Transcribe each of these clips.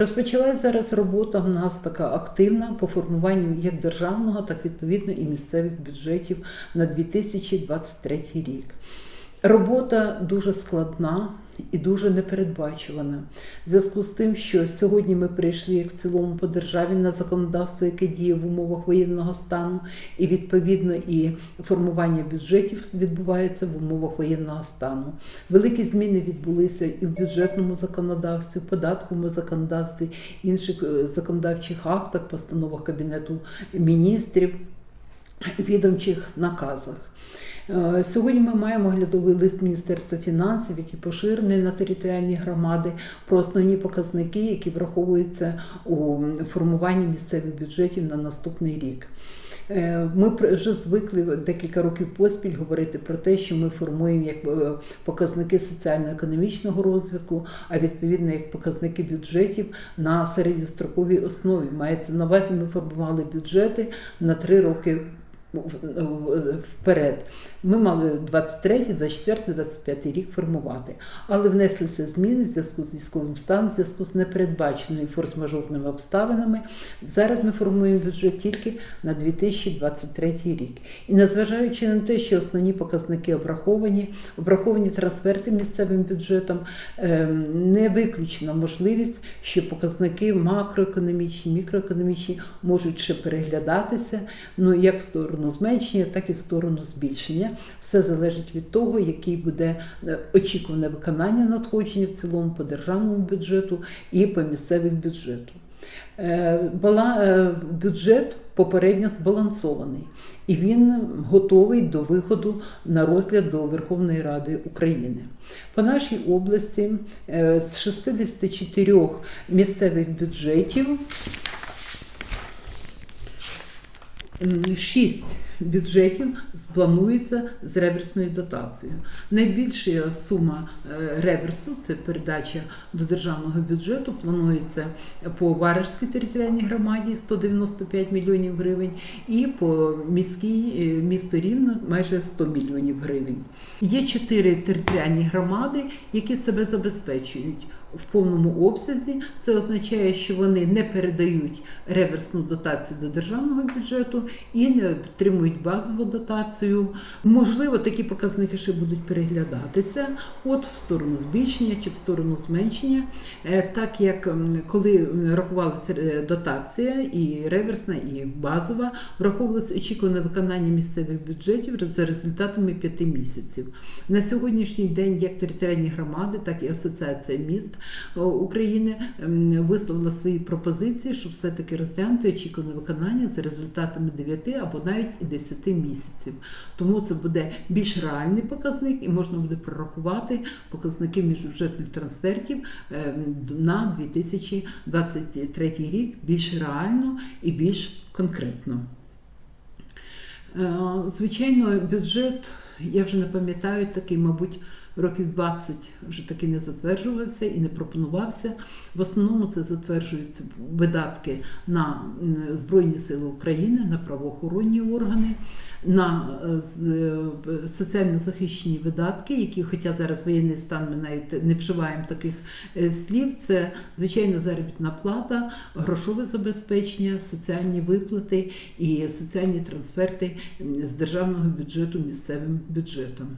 Розпочалась зараз робота в нас така активна по формуванню як державного, так відповідно і місцевих бюджетів на 2023 рік. Робота дуже складна і дуже непередбачувана. В зв'язку з тим, що сьогодні ми прийшли як в цілому по державі на законодавство, яке діє в умовах воєнного стану, і відповідно і формування бюджетів відбувається в умовах воєнного стану. Великі зміни відбулися і в бюджетному законодавстві, в податковому законодавстві, інших е, законодавчих актах, постановах Кабінету міністрів, відомчих наказах. Е, Сьогодні ми маємо оглядовий лист Міністерства фінансів, який поширений на територіальні громади, про основні показники, які враховуються у формуванні місцевих бюджетів на наступний рік. Е, Ми вже звикли декілька років поспіль говорити про те, що ми формуємо як е, показники соціально-економічного розвитку, а відповідно як показники бюджетів на середньостроковій основі. Мається на увазі, ми формували бюджети на три роки вперед. Ми мали 23, 24, 25 рік формувати, але внеслися зміни в зв'язку з військовим станом, в зв'язку з непередбаченими форс-мажорними обставинами. Зараз ми формуємо бюджет тільки на 2023 рік. І незважаючи на те, що основні показники обраховані, обраховані трансферти місцевим бюджетом, ем, не виключена можливість, що показники макроекономічні, мікроекономічні можуть ще переглядатися, ну як в сторону зменшення, так і в сторону збільшення. Все залежить від того, який буде е, очікуване виконання надходження в цілому по державному бюджету і по місцевих бюджету. Е, е, Бюджет попередньо збалансований, і він готовий до виходу на розгляд до Верховної Ради України. По нашій області з 64 місцевих бюджетів 6 бюджетів планується з реверсною дотацією. Найбільша сума е, реверсу це передача до державного бюджету. Планується по Варежській територіальній громаді 195 мільйонів гривень, і по міській е, місто Рівно майже 100 мільйонів гривень. Є чотири територіальні громади, які себе забезпечують в повному обсязі. Це означає, що вони не передають реверсну дотацію до державного бюджету і не підтримують базову дотацію. Можливо, такі показники ще будуть переглядатися, от в сторону збільшення чи в сторону зменшення, Е, так як коли рахувалася е, дотація і реверсна, і базова, враховувалося очікуване виконання місцевих бюджетів за результатами п'яти місяців. На сьогоднішній день як територіальні громади, так і Асоціація міст України ем, висловила свої пропозиції, щоб все-таки розглянути очікуване виконання за результатами 9 або навіть і 10 місяців. Тому це буде більш реальний показник, і можна буде прорахувати показники міжбюджетних трансфертів ем, на 2023 рік більш реально і більш конкретно. Е, Звичайно, бюджет, я вже не пам'ятаю, такий, мабуть, років 20 вже таки не затверджувався і не пропонувався. В основному це затверджуються видатки на Збройні Сили України, на правоохоронні органи, на е, е, соціально захищені видатки, які, хоча зараз воєнний стан, ми навіть не вживаємо таких е, слів, це звичайно заробітна плата, грошове забезпечення, соціальні виплати і соціальні трансферти з державного бюджету місцевим бюджетом.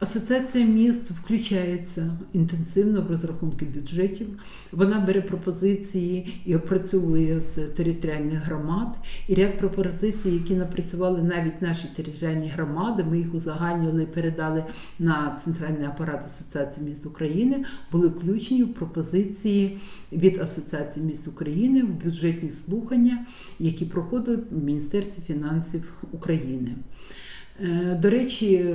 Асоціація міст включається інтенсивно в розрахунки бюджетів. Вона бере пропозиції і опрацьовує з територіальних громад. І ряд пропозицій, які напрацювали навіть наші територіальні громади, ми їх узагальнювали передали на центральний апарат Асоціації міст України, були включені в пропозиції від Асоціації міст України в бюджетні слухання, які проходили в Міністерстві фінансів України. Е, До речі,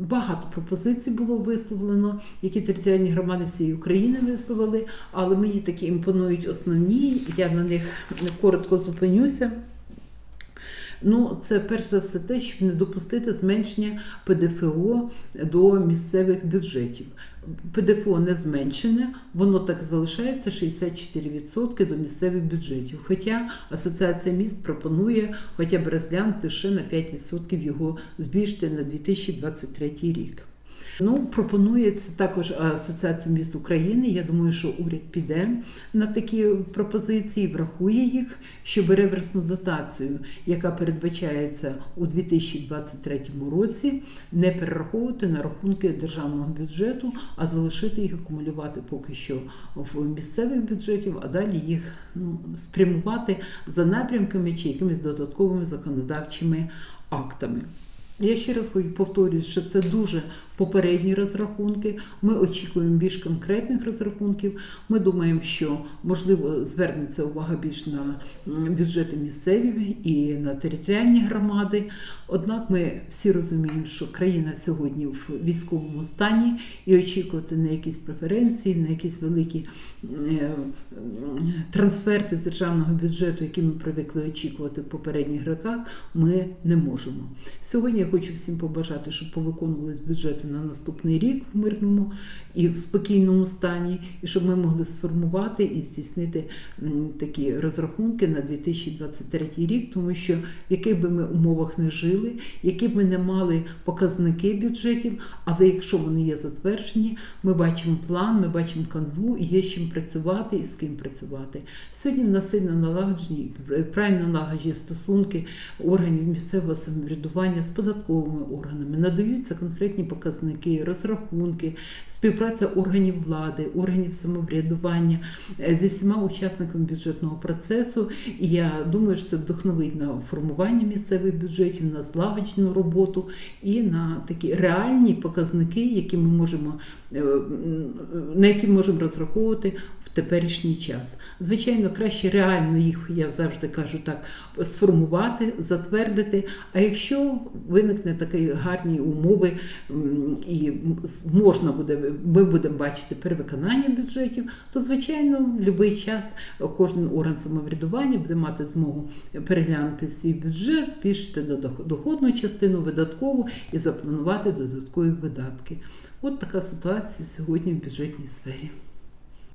багато пропозицій було висловлено, які територіальні громади всієї України висловили, але мені такі імпонують основні, я на них коротко зупинюся. Ну, це перш за все те, щоб не допустити зменшення ПДФО до місцевих бюджетів. ПДФО не зменшене, воно так залишається 64% до місцевих бюджетів. Хоча Асоціація міст пропонує хоча б розглянути ще на 5% його збільшити на 2023 рік. Ну, пропонується також Асоціація міст України. Я думаю, що уряд піде на такі пропозиції, врахує їх, щоб реверсну дотацію, яка передбачається у 2023 році, не перераховувати на рахунки державного бюджету, а залишити їх акумулювати поки що в місцевих бюджетів, а далі їх ну, спрямувати за напрямками чи якимись додатковими законодавчими актами. Я ще раз повторюю, що це дуже попередні розрахунки. Ми очікуємо більш конкретних розрахунків. Ми думаємо, що можливо звернеться увага більш на бюджети місцеві і на територіальні громади. Однак ми всі розуміємо, що країна сьогодні в військовому стані і очікувати на якісь преференції, на якісь великі е, трансферти з державного бюджету, які ми привикли очікувати в попередніх роках, ми не можемо. Сьогодні я хочу всім побажати, щоб повиконувались бюджети на наступний рік в мирному і в спокійному стані, і щоб ми могли сформувати і здійснити такі розрахунки на 2023 рік, тому що в яких би ми умовах не жили, які б ми не мали показники бюджетів, але якщо вони є затверджені, ми бачимо план, ми бачимо канву і є з чим працювати і з ким працювати. Сьогодні в нас сильно налагоджені, правильно налагоджені стосунки органів місцевого самоврядування з податковими органами, надаються конкретні показники, розрахунки, співпраця органів влади, органів самоврядування е, зі всіма учасниками бюджетного процесу. І я думаю, що це вдохновить на формування місцевих бюджетів, на злагоджену роботу і на такі реальні показники, які ми можемо е, на які ми можемо розраховувати в теперішній час. Звичайно, краще реально їх, я завжди кажу так, сформувати, затвердити. А якщо виникне такі гарні умови, і можна буде, ми будемо бачити перевиконання бюджетів, то звичайно в будь-який час кожен орган самоврядування буде мати змогу переглянути свій бюджет, збільшити доходну частину, видаткову і запланувати додаткові видатки. От така ситуація сьогодні в бюджетній сфері.